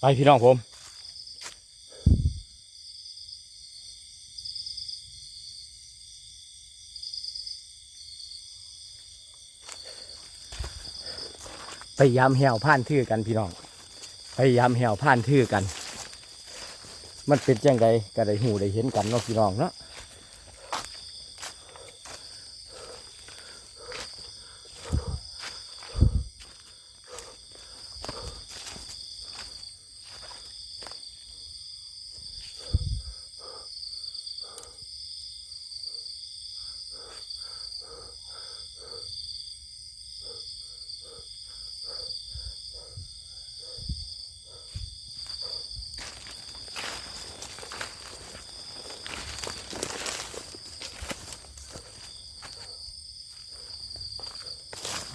ไปพี่น้องผมพยายามแหวผ่านทื่อกันพี่น้อง พยายามแหวผ่านทื่อกัน มันเป็นจังไดก็ได้หูได้เห็นกันเนาะพี่น้องเนาะ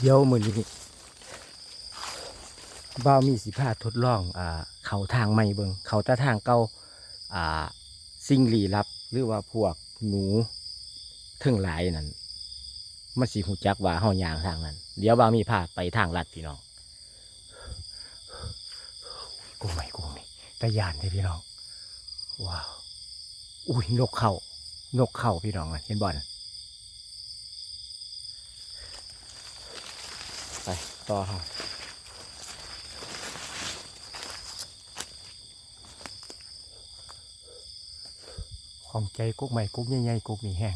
เดี๋ยวมือนี้บ่าวมีสิพาทดลองอ่าเขาทางใหม่เบิงเขาตาทางเก่าอ่าสิ่งลี้ลับ หรือว่าพวกหนูเทึ่งหลายนั่นมันสิหูจักว่าเฮายางทางนั้น เดี๋ยวบ่าวมีพาไปทางลัดพี่น้องกูไม่กูไม่ตะยานเลยพี่น้องว้าวอุ้ยนกเขานกเข่าพี่น้องเห็นบ่อน ไปต่อครับของใจกุ๊กใหม่กุ๊กใหญ่ๆกุ๊กนี่แห้ง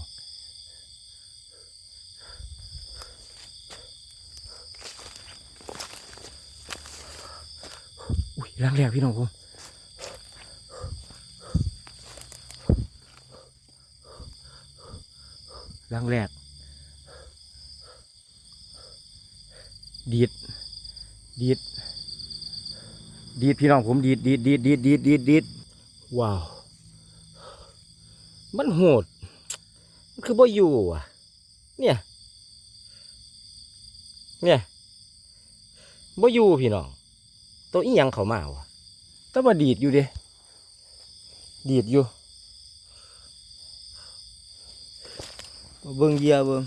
อุ้ยรังแรกพี่น้องผมรังแรก ดีด ดีด ดีดพี่น้องผมดีดดีดดีดดีดดีดดีดดีดว้าว มันโหด มันคือบ่อยู่อะ เนี่ย เนี่ยบ่อยู่พี่น้อง ตัวอีหยังเขามาวะแต่ว่าดีดอยู่เด้ดีดอยู่ เบิ่งเหยื่อเบิ่ง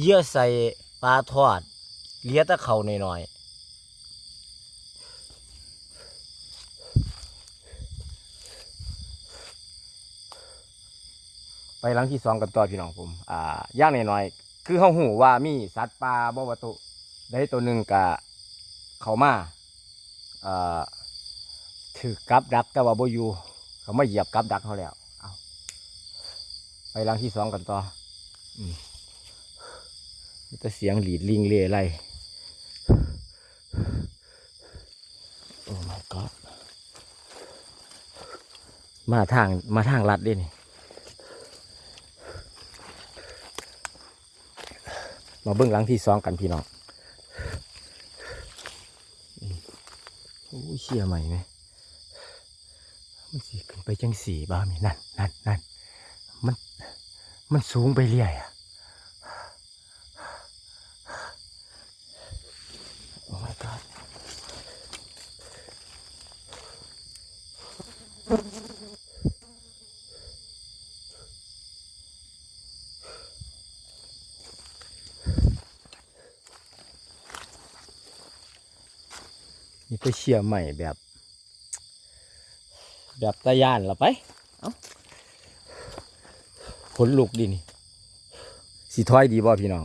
เยื่อใส่ปลาทอดเลี้ยตะเขาหน่อยๆไปหลังที่สองกันต่อพี่น้องผมอ่าย่างหน่อยๆคือเขาหูว่ามีสัตว์ป่าบ่วาตุได้ตัวหนึ่งกะเขามาเอ่อถือกับดักแต่ว่าบ่อยู่เขามาเหยียบกับดักเขาแล้วเอาไปหลังที่สองกันต่อมี แต่เสียงหลีดลิงเล่ไรโอ้ my god มาทางมาทางลัดด้นี่มาเบิ้องหลังที่สองกันพี่น้องโอ้เชี่ยใหม่ไหมมันสีขึ้นไปจังสีบ้ามีนั่นนั่นนั่นมัน มันสูงไปเรื่อยอะ นี่ก็เชียร์ใหม่แบบ แบบตะยานละไป เอาขนลุกดินี่สีถ้อยดีบ่พี่น้อง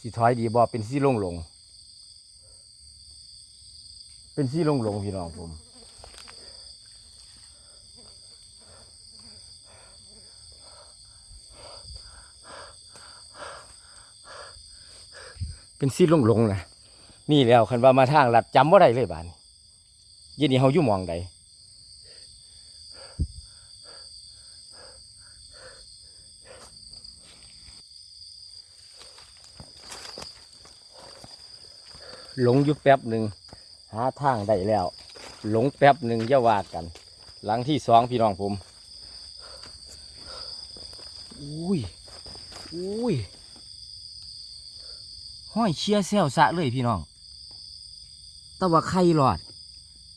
สีถอยดีบอเป็นสีลงลง เป็นสีลงลงพี่น้องผม เป็นสีลงลงนะนี่แล้วคันว่ามาทางลัดจำว่าได้เลยบ้านย็นนี้เขาอยู่มองใดหลงอยู่แป๊บหนึ่งหาทางได้แล้ว หลงแป๊บหนึ่งอย่าว่ากัน หลังที่สองพี่น้องผมอุ้ยอุ้ย ห้อยเชียเซลสะเลยพี่น้อง แต่ว่าไข่หลอด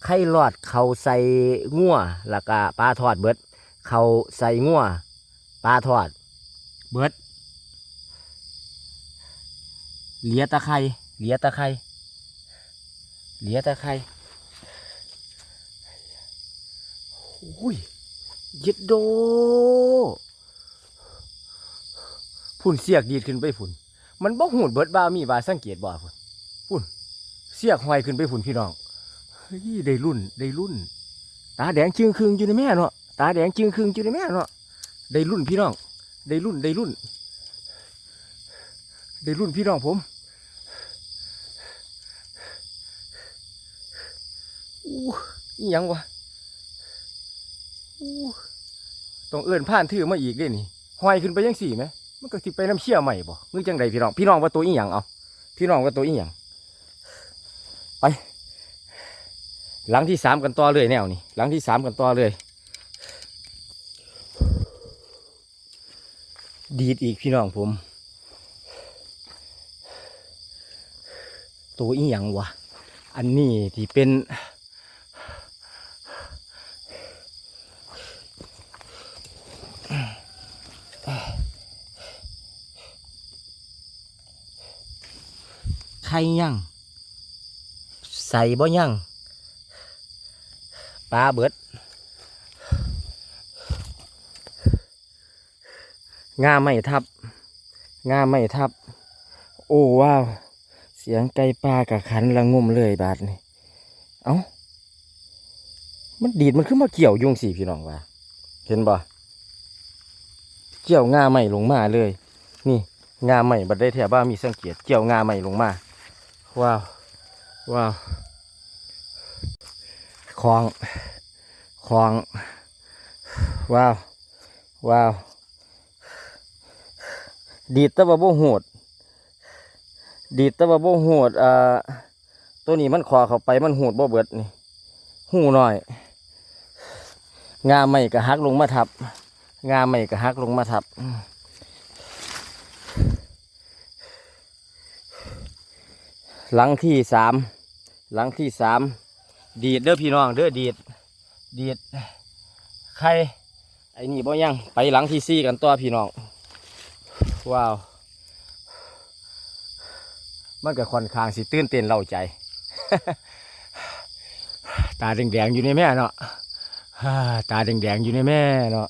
ไข่หลอดเขาใส่งัวแล้วก็ปลาทอดเบิด เขาใส่งัวปลาทอด เบิด เหลียตะไคร้เหลียตะไคร้เหลียตะไคร้โอ้ยย็ดโดพุ่นเสียกดีดขึ้นไปพุ่น มันบ่หูดเบิดบ้ามีบาสังเกตบ่พุ่นพุ่นเสียกห้อยขึ้นไปพุ่นพี่น้องเฮ้ยได้รุ่นได้รุ่น ตาแดงจึงคึงอยู่ในแม่เนาะตาแดงจึงคึงอยู่ในแม่เนาะได้รุ่นพี่น้อง ได้รุ่นได้รุ่น ได้รุ่นพี่น้องผมอู้อียังวะอู้ต้องเอื้อนผ่านถือมาอีกเด้นี่ห้อยขึ้นไปยังสี่ไหม มันก็สิไปน้ำเชี่ยใหม่บ่มึงจังใดพี่น้อง พี่น้องว่าตัวอีหยังเอา พี่น้องว่าตัวอีหยังไป หลังที่สามกันต่อเลยแนวนี่ หลังที่สามกันต่อเลย ดีดอีกพี่น้องผม ตัวอีหยังวะ อันนี้ที่เป็น ข่ยังใส่บ่ยังปลาเบิด งาไม่ทับ งาไม่ทับ โอ้ว้าว เสียงไก่ปลากับขันละงมเลยบาดนี่เอ้า มันดีดมันขึ้นมาเกี่ยวยุงสี่พี่น้องว่าเห็นบ่เกี่ยวงาไม่ลงมาเลย นี่ งาไม่บัดได้แถวบ้ามีสังเกต เกี่ยวงาไม่ลงมา ว้าวว้าวคลองคลองว้าวว้าวดีดตะบะโบโหด ดีดตะบะโบโหดอ่าตัวนี้มันขอเข้าไปมันโหดบ่เบิดนี่หูหน่อย งาไม่กระหักลงมาทับ งาไม่กระหักลงมาทับ หลังที่สามหลังที่สามดีดเด้อพี่น้องเด้อดีดดีดใครไอ้นี่บ่ยังไปหลังที่สี่กันต่อพี่น้องว้าวมันก็ค่อนข้างสิตื่นเต้นเล่าใจ ตาแดงๆอยู่ในแม่เนาะตาแดงๆอยู่ในแม่เนาะ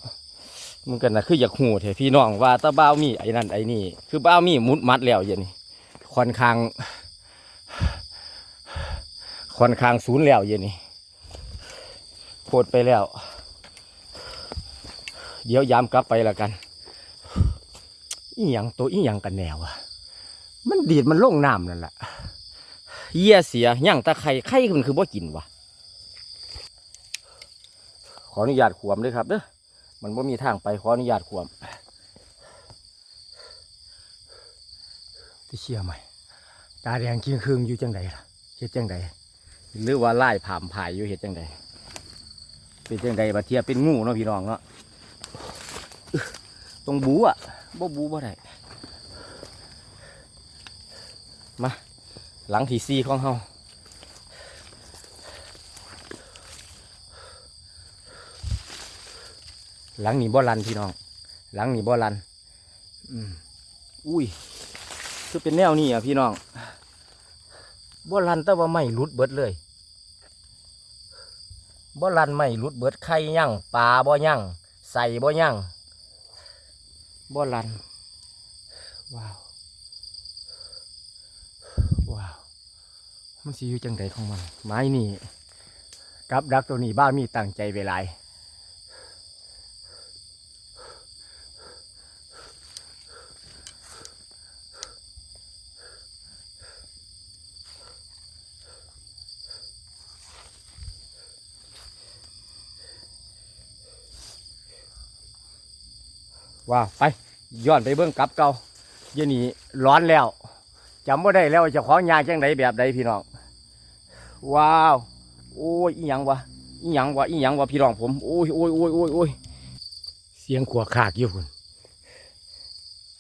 มันกันนะคืออยากหูเถอะพี่น้องว่าตาบ้าวมีไอ้นั่นไอ้นี่คือบ้าวมีมุดมัดแล้วอย่างนี้ค่อนข้าง ค่อนข้างศูนย์แล้วอย่างนี้โพดไปแล้ว เดี๋ยวยามกลับไปแล้วกัน อีหยังตัวอีหยังกันแนวอะมันดีดมันลงน้ำนั่นแหละเยี่ยเสียย่างตะไคร่ไข่มันคือบ่กินวะขออนุญาตขวมด้วยครับเด้อมันบ่มีทางไปขออนุญาตขวมที่เชี่ยไหมตาแดงคิงคืงอยู่จังใดล่ะเฮ็ดจังใด หรือว่าไล่ผามผายอยู่เฮ็ดจังใดเป็นจังใดมาเทียบเป็นงูเนาะพี่น้องเนาะตรงบูอะบ่บูบ่ได้มาหลังที่ซีของเฮาหลังนี้บ่ลันพี่น้อง หลังนี้บ่ลัน อืมอุ้ย คือเป็นแนวนี้อะพี่น้อง บ่ลันแต่ว่าไม่หลุดเบิดเลยบ่ลันไม่หลุดเบิดไข่ยั่งปลาบ่ยั่งใส่บ่ยั่งบ่ลัน ว้าว ว้าว มันสิอยู่จังใดของมัน ไม้นี่กับดักตัวนี้บ้ามีตั้งใจเวหลาย ว้าวไปย้อนไปเบื้องกลับเก่าเยวนี้ร้อนแล้วจำว่าได้แล้วจะของยาจังไดแบบใดพี่น้องว้าวโอ้ยอีหยังวะอีหยังวะอีหยังวะพี่น้องผมโอ้ยโอ้ยโอ้ยโอ้ยโอ้ยเสียงขวขากอยู่พุ่น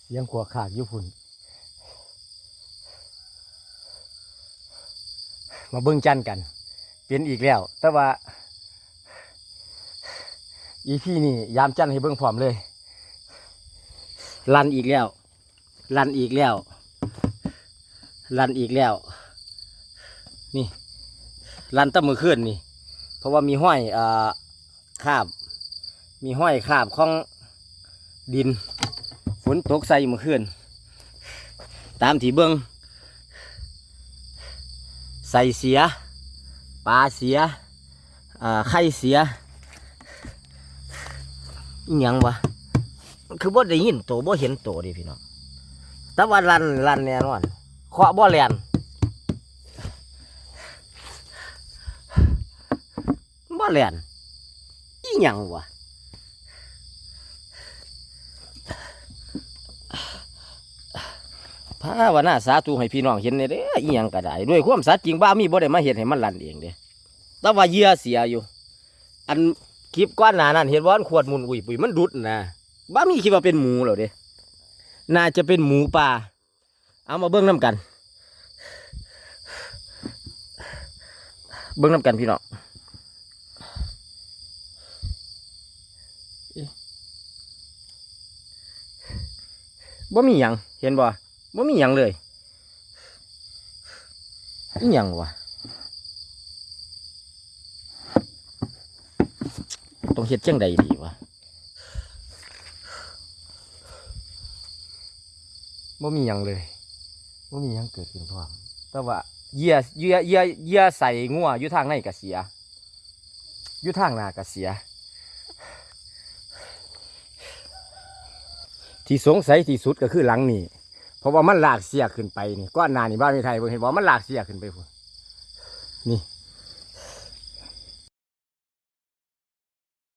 เสียงขวขากอยู่พุ่นมาเบิ่งจันกัน เป็นอีกแล้ว แต่ว่าอีพี่นี่ยามจันให้เบิ่งพร้อมเลย ลันอีกแล้ว ลันอีกแล้ว ลันอีกแล้ว นี่ ลันตั้มือขึ้นนี่ เพราะว่ามีห้อยอ่าคาบ มีห้อยคาบของดิน ฝนตกใส่มือขึ้น ตามที่เบิงใส่เสีย ปลาเสียอ่าไข่เสียอยังวะ คือบ่ได้ยินโตบ่เห็นโตเดิพี่น้องแต่ว่าลันลันแน่นอนเคาะบ่แลนบ่แลนอีหยังวะพาวนาสาธุให้พี่น้องเห็นเด้อีหยังก็ได้ด้วยความสัตย์จริงบ้ามีบ่ได้มาเฮ็ดให้มันลันเองเด้แต่ว่าเยื่อเสียอยู่ อันคลิปก้อนหนานั่นเห็นว่าอันขวดมุนอุ้ยปุยมันดุดนะ บ้ามีคิดว่าเป็นหมูเหรอเด้น่าจะเป็นหมูป่า เอามาเบิ้งน้ำกัน เบิ้งน้ำกันพี่น้องบ่มีหยังเห็นบ่บ่มีหยังเลยอีหยังวะต้องเฮ็ดจังใดดีวะ บ่มีหยังเลยบ่มีหยังเกิดขึ้นพร้อมแต่ว่าเหยื่อเหยื่อเหยื่อเหยื่อใส่งัวอยู่ทางในก็เสียอยู่ทางหน้าก็เสีย ที่สงสัยที่สุดก็คือหลังนี้เพราะว่ามันลากเสียขึ้นไปนี่ก้อนหน้านี่บ้านในไทยเบิ่งเห็นบ่มันลากเสียขึ้นไปพุ่นนี่